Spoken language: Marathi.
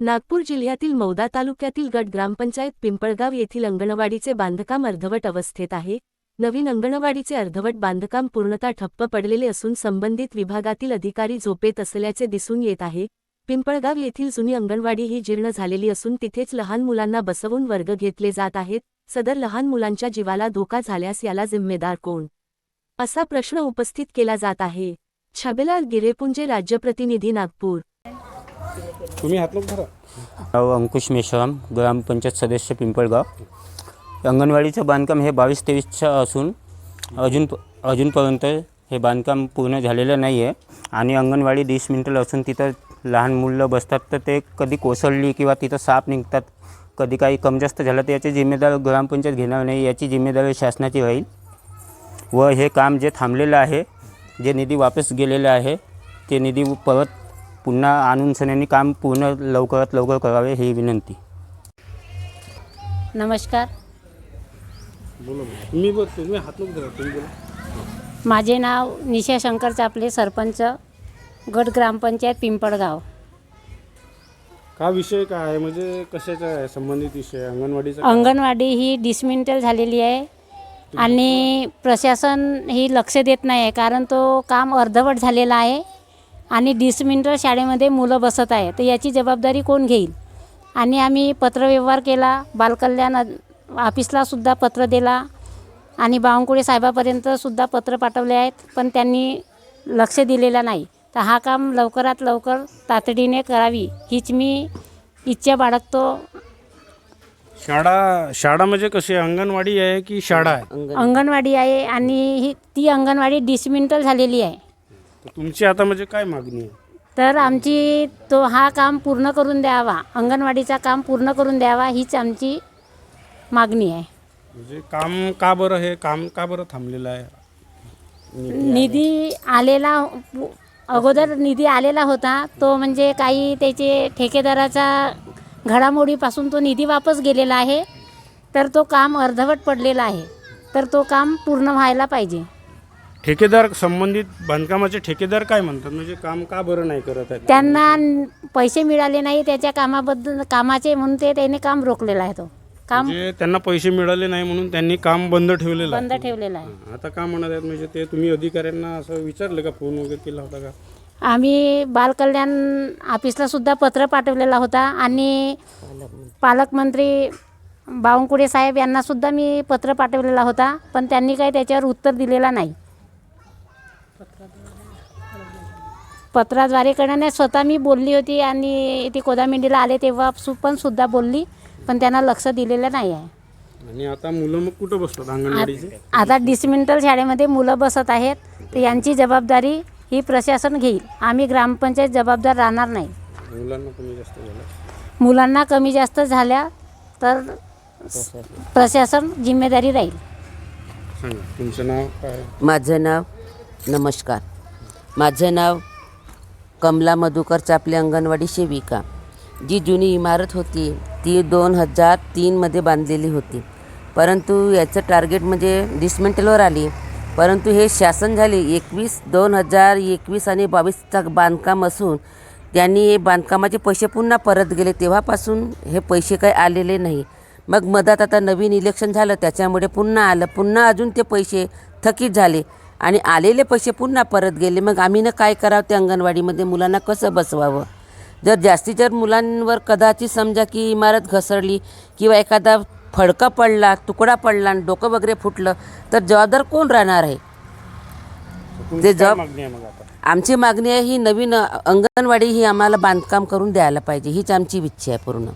नागपूर जिल्ह्यातील मौदा तालुक्यातील गट ग्रामपंचायत पिंपळगाव येथील अंगणवाडीचे बांधकाम अर्धवट अवस्थेत आहे. नवीन अंगणवाडीचे अर्धवट बांधकाम पूर्णतः ठप्प पडलेले असून संबंधित विभागातील अधिकारी झोपेत असल्याचे दिसून येत आहे. पिंपळगाव येथील जुनी अंगणवाडी ही जीर्ण झालेली असून तिथेच लहान मुलांना बसवून वर्ग घेतले जात आहेत. सदर लहान मुलांच्या जीवाला धोका झाल्यास याला जिम्मेदार कोण? असा प्रश्न उपस्थित केला जात आहे. छबेलाल गिरेपुंजे राज्यप्रतिनिधी नागपूर. तुम्ही हात धरा. नाव अंकुश मेश्राम ग्रामपंचायत सदस्य पिंपळगाव. अंगणवाडीचं बांधकाम हे बावीस तेवीसचं असून अजून अजूनपर्यंत हे बांधकाम पूर्ण झालेलं नाही आहे आणि अंगणवाडी वीस मिनटं असून तिथं लहान मुलं बसतात तर ते कधी कोसळली किंवा तिथं साप निघतात कधी काही कमजास्त झालं तर याची जिम्मेदार ग्रामपंचायत घेणार नाही याची जिम्मेदारी शासनाची राहील. व हे काम जे थांबलेलं आहे जे निधी वापस गेलेलं आहे ते निधी परत पुन्हा आणून सन्यांनी काम पूर्ण लवकरात लवकर करावे ही विनंती. नमस्कार. बोला मी बोल तुम्ही हात लोक धरा तुम्ही बोला. माझे नाव निशा शंकर चापले सरपंच गट ग्रामपंचायत पिंपळगाव. का विषय काय आहे? म्हणजे कशाचा आहे? संबंधित विषय? अंगणवाडीचा का? अंगणवाडी ही डिसमेंटल झालेली आहे आणि प्रशासन ही लक्ष देत नाही आहे कारण तो काम अर्धवट झालेला आहे. आणि डिसमेंटल शाळेमध्ये मुलं बसत आहे तर याची जबाबदारी कोण घेईल? आणि आम्ही पत्रव्यवहार केला बालकल्याण अध- ऑफिसला सुद्धा पत्र दिला आणि बावनकुळे साहेबापर्यंत सुद्धा पत्र पाठवले आहेत पण त्यांनी लक्ष दिलेलं नाही. तर हा काम लवकरात लवकर तातडीने करावी हीच मी इच्छा बाळगतो. शाळा शाळा म्हणजे कशी? अंगणवाडी आहे की शाळा आहे? अंगणवाडी आहे आणि ही ती अंगणवाडी डिसमेंटल झालेली आहे. तुमची आता म्हणजे काय मागणी आहे? तर आमची तो हा काम पूर्ण करून द्यावा अंगणवाडीचा काम पूर्ण करून द्यावा हीच आमची मागणी आहे. म्हणजे काम का बरं हे? काम का बरं थांबलेलं आहे? निधी आलेला. अगोदर निधी आलेला होता तो म्हणजे काही त्याचे ठेकेदाराचा घडामोडीपासून तो निधी वापस गेलेला आहे तर तो काम अर्धवट पडलेला आहे तर तो काम पूर्ण व्हायला पाहिजे. ठेकेदार संबंधित बांधकामाचे ठेकेदार काय म्हणतात? म्हणजे काम का बरं नाही करत आहेत? त्यांना पैसे मिळाले नाही त्याच्या कामाबद्दल कामाचे म्हणून ते त्याने काम रोखलेला आहे तो. काम म्हणजे त्यांना पैसे मिळाले नाही म्हणून त्यांनी काम बंद ठेवलेलं आहे? बंद ठेवलेला आहे. हां, आता का म्हणत आहेत? म्हणजे ते तुम्ही अधिकाऱ्यांना असं विचारलं का? फोन वगैरे केला होता का? आम्ही बालकल्याण ऑफिसला सुद्धा पत्र पाठवलेला होता आणि पालकमंत्री बावनकुळे साहेब यांना सुद्धा मी पत्र पाठवलेला होता पण त्यांनी काही त्याच्यावर उत्तर दिलेला नाही. पत्राद्वारे करण्याने स्वतः मी बोलली होती आणि ती कोदामेंडीला आले तेव्हा सु पण सुद्धा बोलली पण त्यांना लक्ष दिलेलं नाही आहे. आणि आता मुलं मग कुठं बसतात अंगणवाडीचे? आता डिसमेंटल शाळेमध्ये मुलं बसत आहेत. तर यांची जबाबदारी ही प्रशासन घेईल. आम्ही ग्रामपंचायत जबाबदार राहणार नाही. मुलांना कमी जास्त झालं? मुलांना कमी जास्त झाल्या तर प्रशासन जिम्मेदारी राहील. सांगा तुमचं नाव काय? माझं नाव नमस्कार. माझं नाव कमला मधुकर चापले अंगणवाडी सेविका जी जुनी इमारत होती ती दोन हजार तीनमध्ये बांधलेली होती. परंतु याचं टार्गेट म्हणजे डिसमेंटलवर आली. परंतु हे शासन झाले एकवीस दोन हजार एकवीस आणि बावीसचा बांधकाम असून त्यांनी हे बांधकामाचे पैसे पुन्हा परत गेले. तेव्हापासून हे पैसे काही आलेले नाही. मग मधात आता नवीन इलेक्शन झालं त्याच्यामुळे पुन्हा आलं पुन्हा अजून ते पैसे थकीत झाले. आणि आलेले पैसे पुन्हा परत गेले. मग आम्ही ना काय करावं त्या अंगणवाडीमध्ये? मुलांना कसं बसवावं? जर जास्तीत जास्त मुलांवर कदाचित समजा की इमारत घसरली किंवा एखादा फडका पडला तुकडा पडला आणि डोकं वगैरे फुटलं तर जबाबदार कोण राहणार आहे? ते काय जॉब- मागणी आहे मग आता? आमची मागणी आहे ही नवीन अंगणवाडी ही आम्हाला बांधकाम करून द्यायला पाहिजे. हीच आमची इच्छा आहे पूर्ण.